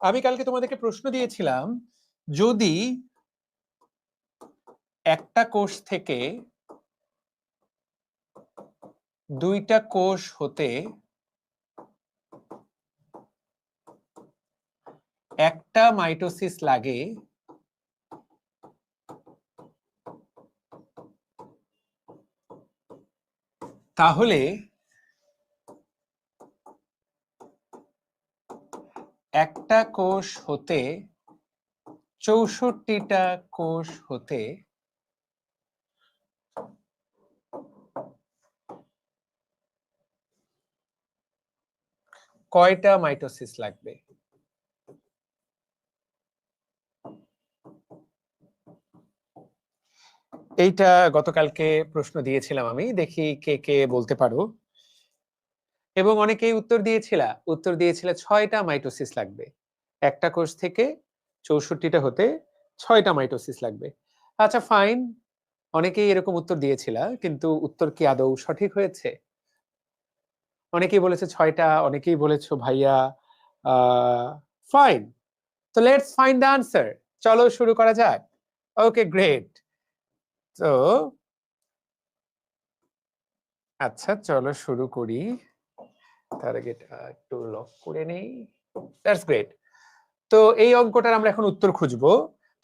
আমি কালকে তোমাদেরকে প্রশ্ন দিয়েছিলাম, যদি একটা কোষ থেকে দুইটা কোষ হতে একটা মাইটোসিস লাগে, তাহলে একটা কোষ হতে চৌষট্টিটা কোষ হতে কয়টা মাইটোসিস লাগবে? এইটা গতকালকে প্রশ্ন দিয়েছিলাম আমি, দেখি কে কে বলতে পারো। এবং অনেকেই উত্তর দিয়েছিল উত্তর দিয়েছিল ছয়টা মাইটোসিস লাগবে। একটা কোষ থেকে চৌষট্টিটা হতে ছয়টা মাইটোসিস লাগবে। আচ্ছা ফাইন, অনেকেই এরকম উত্তর দিয়েছিল, কিন্তু উত্তর কি আদৌ সঠিক হয়েছে? অনেকেই বলেছে ছয়টা, অনেকেই বলেছ ভাইয়া ফাইন। তো লেটস ফাইন্ড দ্য আনসার। চলো শুরু করা যাক। Okay, great. তো আচ্ছা চলো শুরু করি। তার আগে লক করে নেই। দ্যাটস গ্রেট তো এই অঙ্কটার আমরা এখন উত্তর খুঁজবো।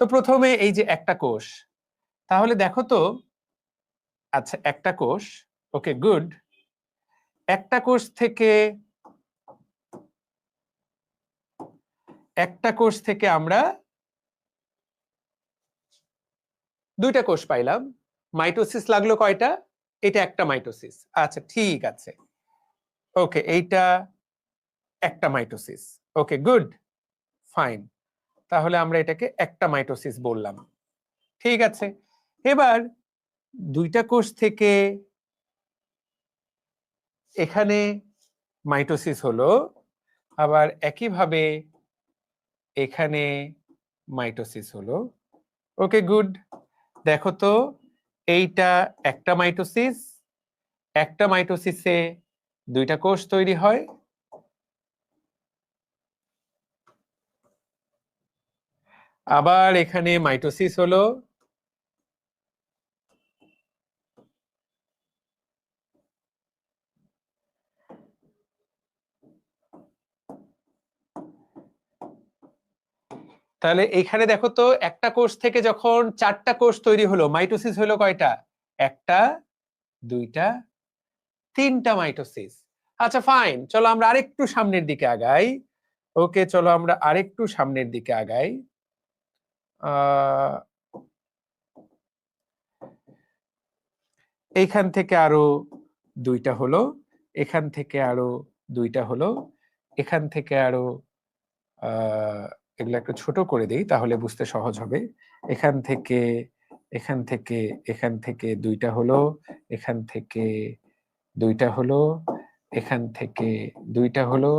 তো প্রথমে এই যে একটা কোষ, তাহলে দেখো তো আচ্ছা একটা কোষ, ওকে গুড একটা কোষ থেকে, একটা কোষ থেকে আমরা দুইটা কোষ পাইলাম। মাইটোসিস লাগল কয়টা? এটা একটা মাইটোসিস। আচ্ছা ঠিক আছে। ওকে এইটা একটা মাইটোসিস। ওকে গুড ফাইন তাহলে আমরা এটাকে একটা মাইটোসিস বললাম। ঠিক আছে, এবার দুইটা কোষ থেকে এখানে মাইটোসিস হলো, আবার একইভাবে এখানে মাইটোসিস হলো। ওকে গুড দেখো তো, এইটা একটা মাইটোসিস, একটা মাইটোসিসে দুইটা কোষ তৈরি হয়। আবার এখানে মাইটোসিস হলো। তাহলে এখানে দেখো তো, একটা কোষ থেকে যখন চারটা কোষ তৈরি হলো, মাইটোসিস হলো কয়টা? একটা, দুইটা তিনটা মাইটোসিস। আচ্ছা ফাইন চলো আমরা আরেকটু সামনের দিকে আগাই। ওকে, চলো আমরা আরেকটু সামনের দিকে আগাই। এইখান থেকে আরও দুইটা হলো, এখান থেকে আরও দুইটা হলো, এখান থেকে আরও এগুলো একটু ছোট করে দিই তাহলে বুঝতে সহজ হবে। এখান থেকে এখান থেকে এখান থেকে দুইটা হলো, এখান থেকে দুইটা হলো এখান থেকে দুইটা হলো,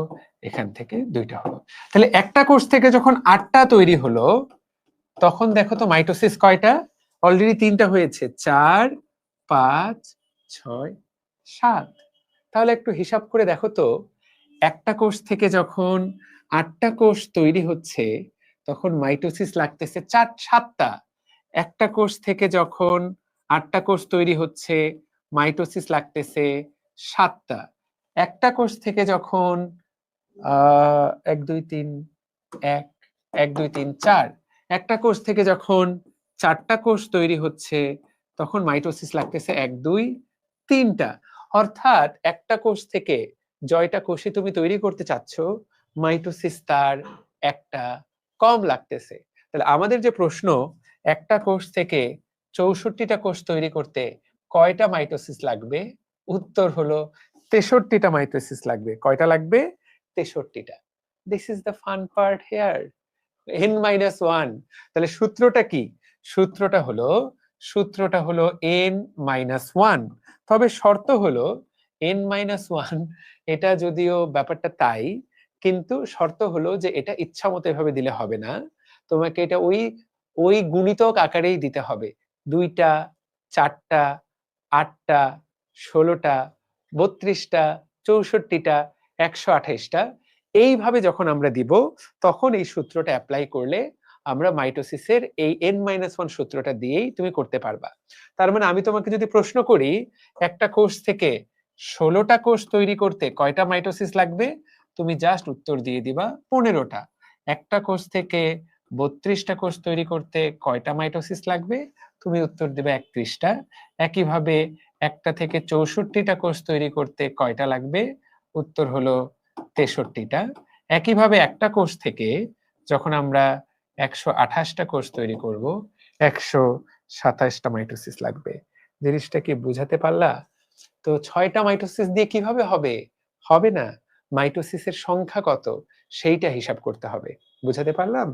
এখান থেকে দুইটা হলো। তাহলে একটা কোর্স থেকে যখন আটটা তৈরি হলো, তখন দেখো তো মাইটোসিস কয়টা? অলরেডি তিনটা হয়েছে, চার, পাঁচ, ছয়, সাত। তাহলে একটু হিসাব করে দেখো তো, একটা কোষ থেকে যখন আটটা কোষ তৈরি হচ্ছে, তখন মাইটোসিস লাগতেছে চার, সাতটা। একটা কোষ থেকে যখন আটটা কোষ তৈরি হচ্ছে মাইটোসিস লাগতেছে সাতটা। একটা কোষ থেকে যখন এক, দুই, তিন, এক এক, দুই, তিন, চার, একটা কোষ থেকে যখন চারটা কোষ তৈরি হচ্ছে, তখন মাইটোসিস লাগতেছে এক, দুই, তিনটা। অর্থাৎ একটা কোষ থেকে জয়টা কোষে তুমি তৈরি করতে চাচ্ছ, মাইটোসিস তার একটা কম লাগতেছে। তাহলে আমাদের যে প্রশ্ন, একটা কোষ থেকে চৌষট্টিটা কোষ তৈরি করতে কয়টা মাইটোসিস লাগবে? উত্তর হলো তেষট্টিটা মাইটোসিস লাগবে। কয়টা লাগবে? তেষট্টিটা। This is the fun part here n minus one তাহলে সূত্রটা কি? সূত্রটা হলো সূত্রটা হলো এন মাইনাস ওয়ান তবে শর্ত হলো এন মাইনাস ওয়ান এটা যদিও ব্যাপারটা তাই, কিন্তু শর্ত হলো যে এটা ইচ্ছা মতো এভাবে দিলে হবে না। তোমাকে এটা ওই ওই গুণিতক আকারেই দিতে হবে। দুইটা, চারটা আটটা, ষোলোটা, বত্রিশটা, চৌষট্টিটা, একশো আঠাইশটা, এইভাবে যখন আমরা দিব, তখন এই সূত্রটা অ্যাপ্লাই করলে আমরা মাইটোসিসের এই এন মাইনাস ওয়ান সূত্রটা দিয়েই তুমি করতে পারবা। তার মানে আমি তোমাকে যদি প্রশ্ন করি, একটা কোষ থেকে ষোলোটা কোষ তৈরি করতে কয়টা মাইটোসিস লাগবে? তুমি জাস্ট উত্তর দিয়ে দিবা পনেরোটা। একটা কোষ থেকে বত্রিশটা কোষ তৈরি করতে কয়টা মাইটোসিস লাগবে? তুমি উত্তর দেবে একত্রিশটা একইভাবে একটা থেকে চৌষট্টিটা কোষ তৈরি করতে কয়টা লাগবে? উত্তর হলো তেষট্টিটা। একইভাবে একটা কোষ থেকে যখন আমরা একশো আঠাশটা কোষ তৈরি করব, একশো সাতাশটা মাইটোসিস লাগবে। জিনিসটা কি বুঝাতে পারলা? তো ছয়টা মাইটোসিস দিয়ে কীভাবে হবে? হবে না। মাইটোসিসের সংখ্যা কত? সেইটা হিসাব করতে হবে। বুঝাতে পারলাম?